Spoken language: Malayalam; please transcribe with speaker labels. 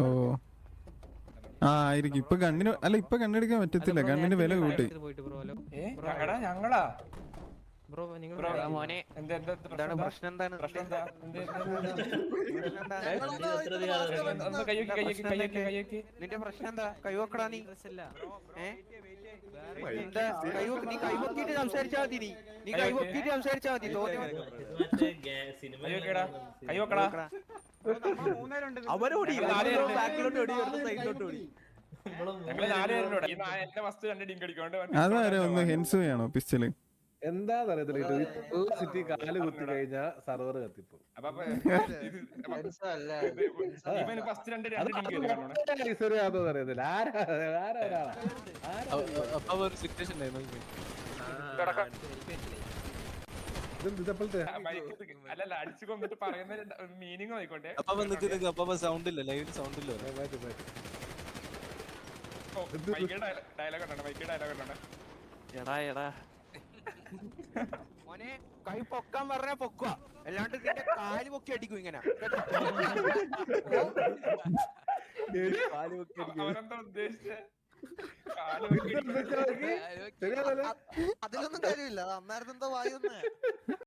Speaker 1: ഓ. ആ ആയിരിക്കും. ഇപ്പൊ കണ്ണിന് അല്ല ഇപ്പൊ കണ്ണെടുക്കാൻ പറ്റത്തില്ല. കണ്ണിന് വില കൂട്ടി.
Speaker 2: പോയിട്ട് ബ്രോ ഹലോ
Speaker 3: ഞങ്ങളാ
Speaker 2: നിന്റെ പ്രശ്നം എന്താ? കൈവക്കടാ നീ? എന്താ? നീ കൈവക്കിട്ട് സംസാരിച്ചാ മതി നീ. നീ കൈവക്കിട്ട് സംസാരിച്ചാ മതി. തോന്നിയ
Speaker 3: കൈവക്കടാ
Speaker 4: അവരോടി. ബാക്കിലോട്ട് ഓടി സൈഡിലോട്ട് ഓടി.
Speaker 1: അതാരാ ഒന്ന് ഹെൻസുയാണോ പിസ്റ്റൽ?
Speaker 5: എന്താന്ന് അറിയത്തില്ല സിറ്റി കാൽ കുത്തി കഴിഞ്ഞാൽ സർവർ കത്തിപ്പോ. അറിയത്തില്ല. ആരാ ആരാ
Speaker 4: അപ്പൊ ഒരു സിറ്റുവേഷൻ ഉണ്ടായിരുന്നു.
Speaker 3: അല്ലല്ല അടിച്ചു കൊന്നിട്ട് പറയുന്ന മീനിങ് നോയിക്കോട്ടെ
Speaker 4: അപ്പൊ നിക്ക് നിക്ക് അപ്പൊ സൗണ്ട് ഇല്ല ലൈവിൽ സൗണ്ട് ഇല്ല.
Speaker 5: മാറ്റി മാറ്റി.
Speaker 3: ഡയലോഗ് ഉണ്ടോ മൈക്ക് ഡയലോഗ് ഉണ്ടോ
Speaker 2: എടാ എടാ. മോനെ കൈ പൊക്കാൻ പറഞ്ഞ പൊക്കുക അല്ലാണ്ട് നിന്റെ കാൽ പൊക്കി അടിക്കും ഇങ്ങനെ.
Speaker 3: കാൽ ഉദ്ദേശിച്ചേ? കാൽ വെക്കി
Speaker 5: ശരിയാണല്ലോ
Speaker 6: അതിലൊന്നും കാര്യമില്ല. അന്നേരത്തെ എന്തോ വായുന്നേ